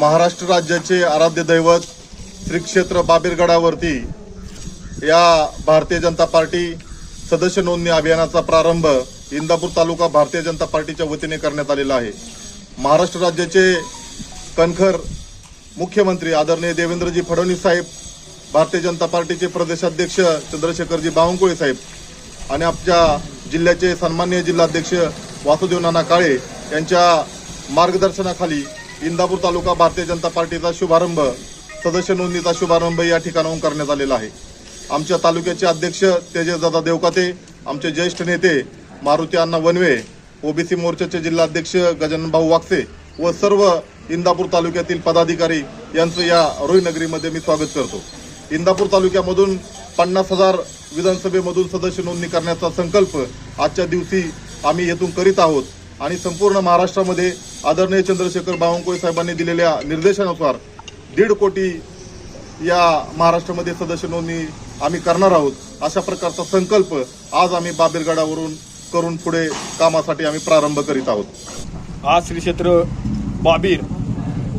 महाराष्ट्र राज्याचे आराध्य दैवत श्री क्षेत्र बाबीरगडावरती या भारतीय जनता पार्टी सदस्य नोंदणी अभियानाचा प्रारंभ इंदापूर तालुका भारतीय जनता पार्टीच्या वतीने करण्यात आलेला आहे. महाराष्ट्र राज्याचे कणखर मुख्यमंत्री आदरणीय देवेंद्रजी फडणवीस साहेब भारतीय जनता पार्टीचे प्रदेशाध्यक्ष चंद्रशेखरजी बावनकुळे साहेब आणि आमच्या जिल्ह्याचे सन्मान्य जिल्हाध्यक्ष वासुदेव नाना काळे यांच्या मार्गदर्शनाखाली इंदापूर तालुका भारतीय जनता पार्टीचा शुभारंभ सदस्य नोंदणीचा शुभारंभ या ठिकाणाहून करण्यात आलेला आहे. आमच्या तालुक्याचे अध्यक्ष तेजसदादा देवकाते आमचे ज्येष्ठ नेते मारुती अण्णा वनवे ओबीसी मोर्चाचे जिल्हाध्यक्ष गजाननभाऊ वागसे व सर्व इंदापूर तालुक्यातील पदाधिकारी यांचं या रोहिनगरीमध्ये मी स्वागत करतो. इंदापूर तालुक्यामधून पन्नास हजार विधानसभेमधून सदस्य नोंदणी करण्याचा संकल्प आजच्या दिवशी आम्ही येथून करीत आहोत आणि संपूर्ण महाराष्ट्रामध्ये आदरणीय चंद्रशेखर बावनकुळे साहेबांनी दिलेल्या निर्देशानुसार दीड कोटी या महाराष्ट्रामध्ये सदस्य नोंदणी आम्ही करणार आहोत. अशा प्रकारचा संकल्प आज आम्ही बाबीरगडावरून करून पुढे कामासाठी आम्ही प्रारंभ करीत आहोत. आज श्री क्षेत्र बाबीर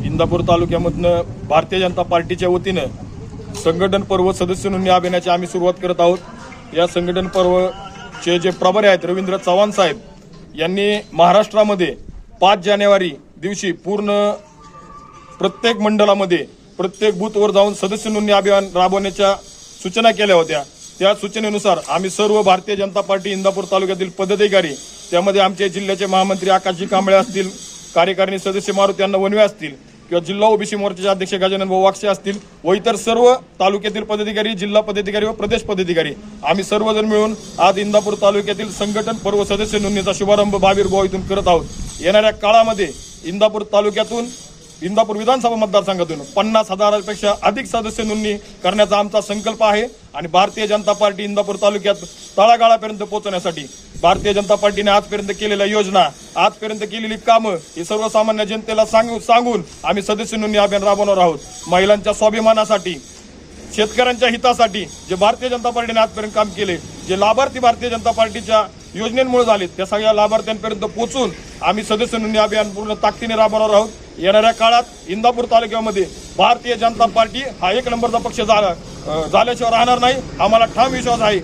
इंदापूर तालुक्यामधनं भारतीय जनता पार्टीच्या वतीनं संघटन पर्व सदस्य नोंदणी अभियानाची आम्ही सुरुवात करत आहोत. या संघटन पर्वचे जे प्रभारी आहेत रवींद्र चव्हाण साहेब यांनी महाराष्ट्रामध्ये पाच जानेवारी दिवशी पूर्ण प्रत्येक मंडळामध्ये प्रत्येक बूथवर जाऊन सदस्य नोंदणी अभियान राबवण्याच्या सूचना केल्या होत्या. त्या सूचनेनुसार आम्ही सर्व भारतीय जनता पार्टी इंदापूर तालुक्यातील पदाधिकारी त्यामध्ये आमचे जिल्ह्याचे महामंत्री आकाशजी कांबळे असतील कार्यकारिणी सदस्य मारुती यांना वनवे असतील किंवा जिल्हा ओबीसी मोर्चाचे अध्यक्ष गजानन भाऊ वाक्षे असतील व इतर सर्व तालुक्यातील पदाधिकारी जिल्हा पदाधिकारी व प्रदेश पदाधिकारी. आम्ही सर्वजण मिळून आज इंदापूर तालुक्यातील संघटन पर्व सदस्य नोंदणीचा शुभारंभ भावीर गोवा इथून करत आहोत. येणाऱ्या काळामध्ये इंदापूर तालुक्यातून इंदापूर विधानसभा मतदारसंघातून पन्नास हजारापेक्षा अधिक सदस्य नोंदणी करण्याचा आमचा संकल्प आहे आणि भारतीय जनता पार्टी इंदापूर तालुक्यात तळागाळापर्यंत पोहोचण्यासाठी भारतीय जनता पार्टीने आजपर्यंत केलेल्या योजना आजपर्यंत केलेली कामं ही सर्वसामान्य जनतेला सांगू सांगून आम्ही सदस्य नोंदणी अभियान राबवणार आहोत. महिलांच्या स्वाभिमानासाठी शेतकऱ्यांच्या हितासाठी जे भारतीय जनता पार्टीने आजपर्यंत काम केले जे लाभार्थी भारतीय जनता पार्टीच्या योजनेमुळे झाले त्या सगळ्या लाभार्थ्यांपर्यंत पोहोचून आम्ही सदस्य नोंदणी अभियान पूर्ण ताकदीने राबवणार आहोत. येणाऱ्या काळात इंदापूर तालुक्यामध्ये भारतीय जनता पार्टी हा एक नंबरचा पक्ष झाला झाल्याशिवाय राहणार नाही. आम्हाला ठाम विश्वास आहे.